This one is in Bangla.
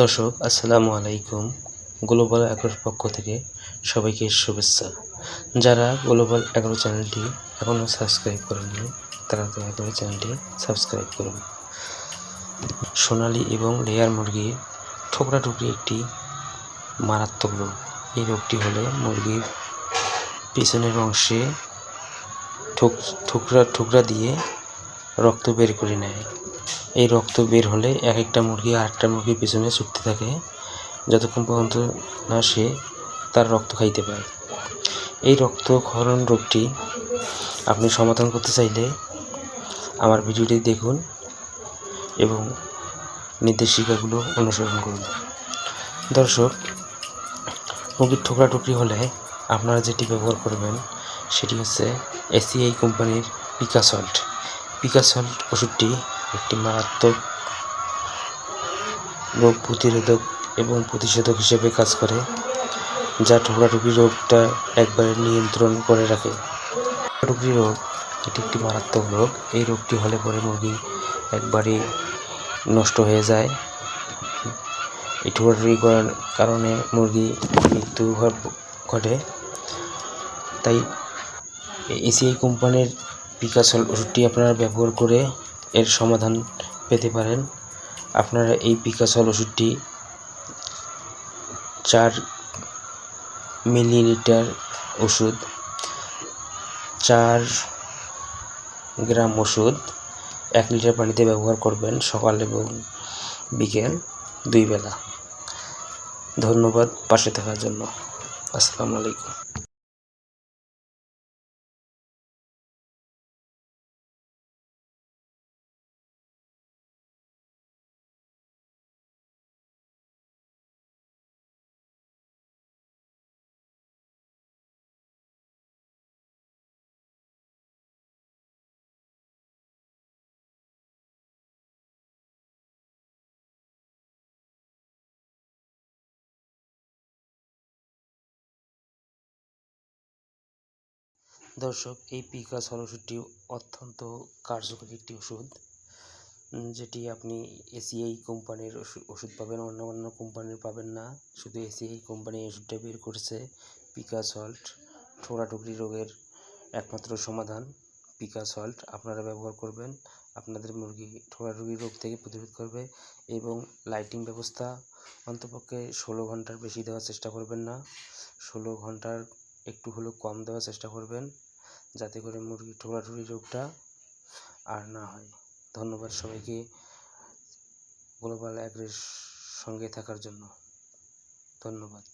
দর্শক, আসসালামু আলাইকুম। গ্লোবাল অ্যাগ্রোর পক্ষ থেকে সবাইকে শুভেচ্ছা। যারা গ্লোবাল অ্যাগ্রো চ্যানেলটি এখনও সাবস্ক্রাইব করেননি, তারা দয়া করে চ্যানেলটি সাবস্ক্রাইব করুন। সোনালি এবং লেয়ার মুরগির ঠোকরা টুকরি একটি মারাত্মক রোগ। এই রোগটি হলে মুরগির পিছনের অংশে ঠোক ঠুকরা ঠুকরা দিয়ে রক্ত বের করে নেয়। এই রক্ত বের হলে এক একটা মুরগি আর একটা মুরগির পিছনে ছুটতে থাকে। যতক্ষণ পর্যন্ত না সে তার রক্ত খাইতে পায় এই রক্তক্ষরণ রোগটি আপনি সমাধান করতে চাইলে আমার ভিডিওটি দেখুন এবং নির্দেশিকাগুলো অনুসরণ করুন। দর্শক, মুরগির ঠোকরা টুকরি হলে আপনারা যেটি ব্যবহার করবেন সেটি হচ্ছে এসিআই কোম্পানির পিকাসল্ট। পিকাসল্ট ওষুধটি একটি মারাত্মক রোগ প্রতিরোধক এবং প্রতিষেধক হিসেবে কাজ করে, যা ঠোকরাটুকরি রোগটা একবারে নিয়ন্ত্রণ করে রাখে। ঠোকরাটুকরি রোগ, এটি একটি মারাত্মক রোগ। এই রোগটি হলে পরে মুরগি একবারে নষ্ট হয়ে যায়। এই ঠোকরাটুকরি করার কারণে মুরগি মৃত্যু ঘটে। তাই এসিআই কোম্পানির পিকাসল ওষুধটি আপনারা ব্যবহার করে এর সমাধান পেতে পারেন। আপনারা এই পিকাসল ওষুধটি চার মিলিলিটার ওষুধ, চার গ্রাম ওষুধ, এক লিটার পানিতে ব্যবহার করবেন সকাল এবং বিকেল দুই বেলা। ধন্যবাদ পাশে থাকার জন্য। আসসালামু আলাইকুম। দর্শক, এই পিকাস হল অত্যন্ত কার্যকরী একটি ওষুধ যেটি আপনি এসিআই কোম্পানির ওষুধ পাবেন অন্য অন্য কোম্পানির পাবেন না। শুধু এসিআই কোম্পানি ওষুধটা বের করেছে পিকা সল্ট ঠোকরাঠুকরি রোগের একমাত্র সমাধান পিকা সল্ট আপনারা ব্যবহার করবেন, আপনাদের মুরগি ঠোকরাঠুকরি রোগ থেকে প্রতিরোধ করবে এবং লাইটিং ব্যবস্থা অন্তপক্ষে ষোলো ঘণ্টার বেশি দেওয়ার চেষ্টা করবেন না। ষোলো ঘণ্টার একটু হলেও কম দেওয়ার চেষ্টা করবেন যাতে করে মুরগির ঠোকরাঠুরি রোগটা আর না হয়। ধন্যবাদ সবাইকে গ্লোবাল অ্যাগ্রের সঙ্গে থাকার জন্য। ধন্যবাদ।